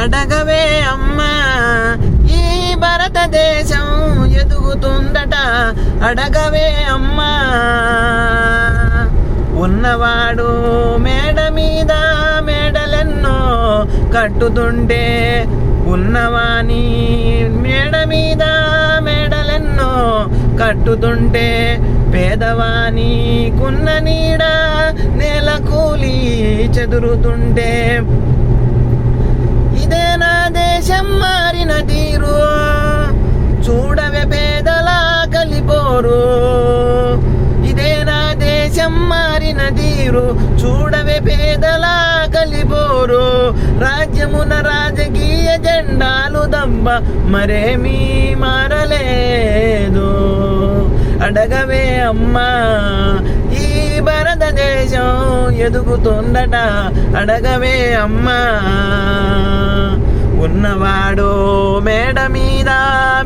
అడగవే అమ్మా ఈ భారతదేశం ఎదుగుతుందట. అడగవే అమ్మా. ఉన్నవాడు మేడ మీద మేడలెన్నో కట్టుతుంటే ఉన్నవాని మేడ మీద మేడలెన్నో కట్టుతుంటే పేదవాని కున్న నీడ నేల కూలి చెదురుతుంటే దేశం మారిన తీరు చూడవే పేదలా కలిపోరు. రాజ్యమున రాజకీయ జెండాలు దమ్మ మరేమీ మారలేదు. అడగవే అమ్మా ఈ భారతదేశం ఎదుగుతుందట. అడగవే అమ్మా ఉన్నవాడు మేడ మీద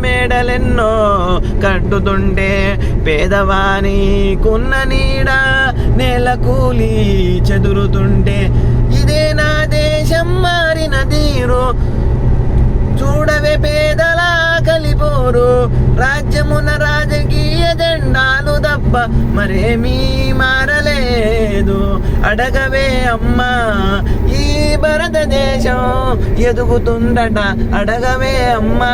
మేడలెన్నో కట్టుతుంటే పేదవాని కున్న నీడ. నేల కూలి చెదురుతుంటే ఇదే నా దేశం మారిన తీరు. చూడవే పేదలా కలిపోరు. రాజ్యమున రాజకీయ జెండాలు తప్ప మరేమీ మారలేదు. అడగవే అమ్మా ఈ భారతదేశం ఎదుగుతుందట. అడగవే అమ్మా.